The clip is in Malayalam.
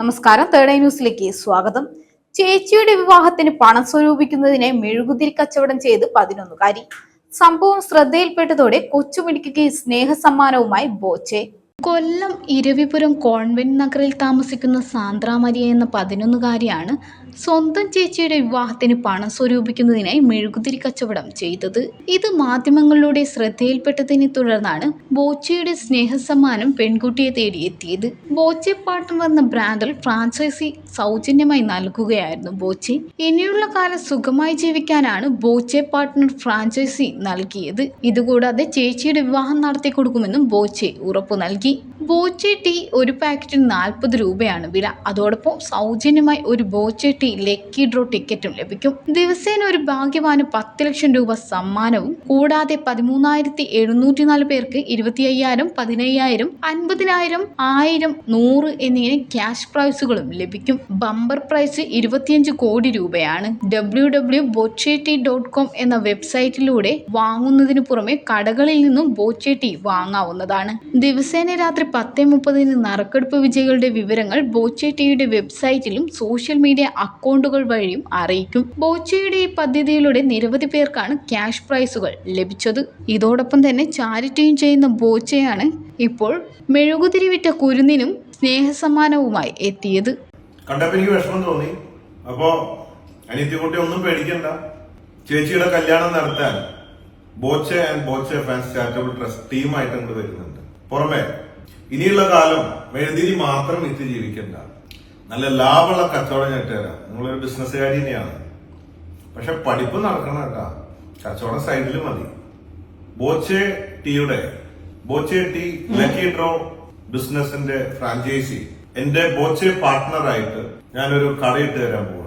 നമസ്കാരം. തേർഡ് ന്യൂസിലേക്ക് സ്വാഗതം. ചേച്ചിയുടെ വിവാഹത്തിന് പണം സ്വരൂപിക്കുന്നതിനെ മെഴുകുതിരി കച്ചവടം ചെയ്ത് പതിനൊന്നുകാരി. സംഭവം ശ്രദ്ധയിൽപ്പെട്ടതോടെ കൊച്ചുമിടിക്കുകയും സ്നേഹസമ്മാനവുമായി ബോച്ചെ. കൊല്ലം ഇരവിപുരം കോൺവെന്റ് നഗറിൽ താമസിക്കുന്ന സാന്ദ്ര മരിയ എന്ന പതിനൊന്നുകാരിയാണ് സ്വന്തം ചേച്ചിയുടെ വിവാഹത്തിന് പണം സ്വരൂപിക്കുന്നതിനായി മെഴുകുതിരി കച്ചവടം ചെയ്തത്. ഇത് മാധ്യമങ്ങളിലൂടെ ശ്രദ്ധയിൽപ്പെട്ടതിനെ തുടർന്നാണ് ബോച്ചയുടെ സ്നേഹസമ്മാനം പെൺകുട്ടിയെ തേടി എത്തിയത്. ബോച്ചെ പാർട്ട്ണർ എന്ന ബ്രാൻഡിൽ ഫ്രാഞ്ചൈസി സൗജന്യമായി നൽകുകയായിരുന്നു ബോച്ചെ. ഇനിയുള്ള കാലം സുഖമായി ജീവിക്കാനാണ് ബോച്ചെ പാർട്ട്ണർ ഫ്രാഞ്ചൈസി നൽകിയത്. ഇതുകൂടാതെ ചേച്ചിയുടെ വിവാഹം നടത്തി കൊടുക്കുമെന്നും ബോച്ചെ ഉറപ്പു നൽകി. ബോച്ചെ ടീ ഒരു പാക്കറ്റിന് നാൽപ്പത് രൂപയാണ് വില. അതോടൊപ്പം സൗജന്യമായി ഒരു ബോച്ചെ ടീ ലക്കി ഡ്രോ ടിക്കറ്റും ലഭിക്കും. ദിവസേന ഒരു ഭാഗ്യവാന് പത്ത് ലക്ഷം രൂപ സമ്മാനവും കൂടാതെ പതിമൂന്നായിരത്തി എഴുന്നൂറ്റി നാല് പേർക്ക് ഇരുപത്തി അയ്യായിരം പതിനയ്യായിരം അൻപതിനായിരം ആയിരം നൂറ് എന്നിങ്ങനെ ക്യാഷ് പ്രൈസുകളും ലഭിക്കും. ബമ്പർ പ്രൈസ് ഇരുപത്തിയഞ്ച് കോടി രൂപയാണ്. W W Boche tea dot com എന്ന വെബ്സൈറ്റിലൂടെ വാങ്ങുന്നതിനു പുറമെ കടകളിൽ നിന്നും ബോച്ചെ ടി വാങ്ങാവുന്നതാണ്. ദിവസേന രാത്രി പത്ത് മുപ്പതിന് നറുക്കെടുപ്പ് വിജയികളുടെ വിവരങ്ങൾ ബോച്ചെ ടിയുടെ വെബ്സൈറ്റിലും സോഷ്യൽ മീഡിയ അക്കൗണ്ടുകൾ വഴിയും അറിയിക്കും. ബോച്ചയുടെ ഈ പദ്ധതിയിലൂടെ നിരവധി പേർക്കാണ് ക്യാഷ് പ്രൈസുകൾ ലഭിച്ചത്. ഇതോടൊപ്പം തന്നെ ചാരിറ്റിയും ചെയ്യുന്ന ബോച്ചയാണ് ഇപ്പോൾ മെഴുകുതിരി വിറ്റ കുരുന്നിനും സ്നേഹസമ്മാനവുമായി എത്തിയത്. കണ്ടപ്പോൾ എനിക്ക് ഒന്നും പേടിക്കണ്ട. ചേച്ചിയുടെ കല്യാണം നടത്താൻ Boche and Boche fans charitable trust ടീമായിട്ട് അങ്ങോട്ട് വരുന്നുണ്ട്. പുറമെ ഇനിയുള്ള കാലം മെഴുതിരി മാത്രം വിറ്റ് ജീവിക്കണ്ട. നല്ല ലാഭമുള്ള കച്ചവടം ഞാൻ തരാം. നിങ്ങളൊരു ബിസിനസ്സുകാരി തന്നെയാണ്. പക്ഷെ പഠിപ്പ് നടക്കണം കേട്ടാ. കച്ചവടം സൈഡിൽ മതി. ബോച്ചെ ടീയുടെ ബോച്ചെ ടീ ലക്കി ഡ്രോ ബിസിനസിന്റെ ഫ്രാഞ്ചൈസി എന്റെ ബോച്ചെ പാർട്ട്ണറായിട്ട് ഞാനൊരു കടയിട്ട് തരാൻ പോവാണ്